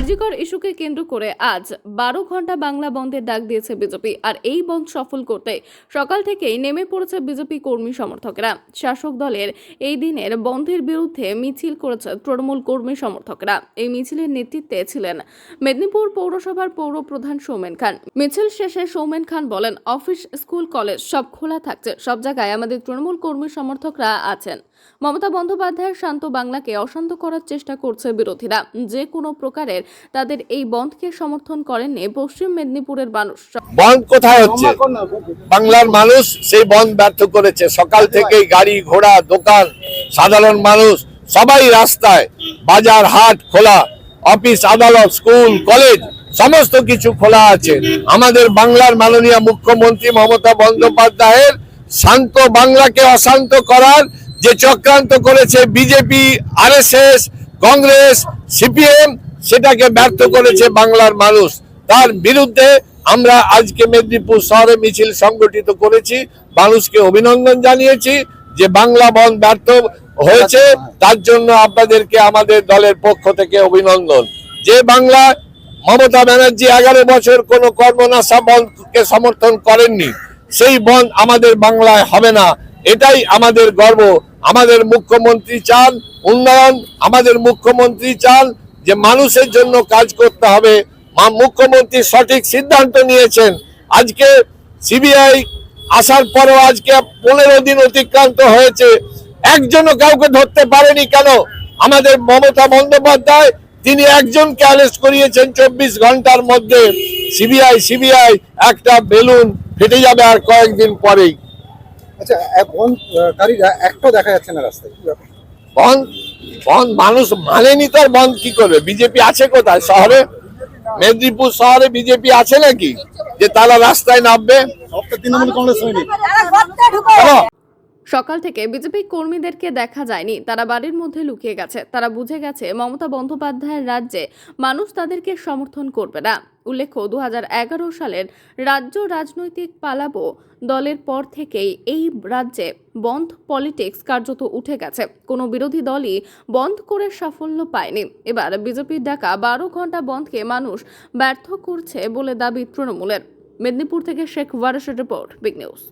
আরজিকর ইস্যুকে কেন্দ্র করে আজ বারো ঘণ্টা বাংলা বন্ধের ডাক দিয়েছে বিজেপি। আর এই বন্ধ সফল করতে সকাল থেকেই নেমে পড়েছে বিজেপি কর্মী সমর্থকরা। শাসক দলের এই দিনের বন্ধের বিরুদ্ধে মিছিল করেছে তৃণমূল কর্মী সমর্থকরা। এই মিছিলের নেতৃত্বে ছিলেন মেদিনীপুর পৌরসভার পৌর প্রধান সৌমেন খান। মিছিল শেষে সৌমেন খান বলেন, অফিস, স্কুল, কলেজ সব খোলা থাকছে। সব জায়গায় আমাদের তৃণমূল কর্মী সমর্থকরা আছেন। মমতা বন্দ্যোপাধ্যায়ের শান্ত বাংলাকে অশান্ত করার চেষ্টা করছে বিরোধীরা। যে কোনো প্রকারের তাদের এই বন্ধকে সমর্থন করেননি পশ্চিম মেদিনীপুরের মানুষ। বন্ধ কোথায় হচ্ছে? বাংলার মানুষ সেই বন্ধ ব্যর্থ করেছে। সকাল থেকেই গাড়ি, ঘোড়া, দোকান, সাধারণ মানুষ, সবাই রাস্তায়, বাজার হাট খোলা, অফিস, আদালত, স্কুল, কলেজ, সমস্ত কিছু খোলা আছে। আমাদের বাংলার মাননীয় মুখ্যমন্ত্রী মমতা বন্দ্যোপাধ্যায়ের শান্ত বাংলাকে অশান্ত করার যে চক্রান্ত করেছে বিজেপি, আরএসএস, কংগ্রেস, সিপিএম সেটাকে ব্যর্থ করেছে বাংলার মানুষ। তার বিরুদ্ধে আমরা আজকে মেদিনীপুর শহরে মিছিল সংগঠিত করেছি। মানুষকে অভিনন্দন জানিয়েছি যে বাংলা বন ব্যর্থ হয়েছে। তার জন্য আপনাদেরকে আমাদের দলের পক্ষ থেকে অভিনন্দন। যে বাংলা মমতা ব্যানার্জি এগারো বছর কোনো কর্মনাশা বন্ধকে সমর্থন করেননি, সেই বন আমাদের বাংলায় হবে না। এটাই আমাদের গর্ব। আমাদের মুখ্যমন্ত্রী চান উন্নয়ন, আমাদের মুখ্যমন্ত্রী চান যে মানুষের জন্য কাজ করতে হবে মুখ্যমন্ত্রী সঠিক সিদ্ধান্ত নিয়েছেন। আজকে সিবিআই আসার পরও আজকে পনেরো দিন অতিক্রান্ত হয়েছে। একজনও কাউকে ধরতে পারেনি কেন? আমাদের মমতা বন্দ্যোপাধ্যায় তিনি একজনকে অ্যারেস্ট করিয়েছেন চব্বিশ ঘণ্টার মধ্যে। সিবিআই সিবিআই একটা বেলুন ফেটে যাবে আর কয়েকদিন পরেই। আচ্ছা বনকারীরা একটাও দেখা যাচ্ছে না রাস্তায়। ব্যাপার? বন্ধ মানুষ মানেনি তার বন্ধ কি করবে? বিজেপি আছে কোথায়? শহরে? মেদিনীপুর শহরে বিজেপি আছে নাকি? যে তারা রাস্তায় নামবে? তৃণমূল কংগ্রেস হয়নি। সকাল থেকে বিজেপি কর্মীদেরকে দেখা যায়নি। তারা বাড়ির মধ্যে লুকিয়ে গেছে। তারা বুঝে গেছে, মমতা বন্দ্যোপাধ্যায়ের রাজ্যে মানুষ তাদেরকে সমর্থন করবে না। উল্লেখ্য, দু হাজার এগারো সালের রাজ্য রাজনৈতিক পালাবো দলের পর থেকেই এই রাজ্যে বন্ধ পলিটিক্স কার্যত উঠে গেছে। কোনো বিরোধী দলই বন্ধ করে সাফল্য পায়নি। এবার বিজেপির ডাকা বারো ঘণ্টা বন্ধকে মানুষ ব্যর্থ করছে বলে দাবি তৃণমূলের। মেদিনীপুর থেকে শেখ ওয়ারেসের রিপোর্ট, বিগ নিউজ।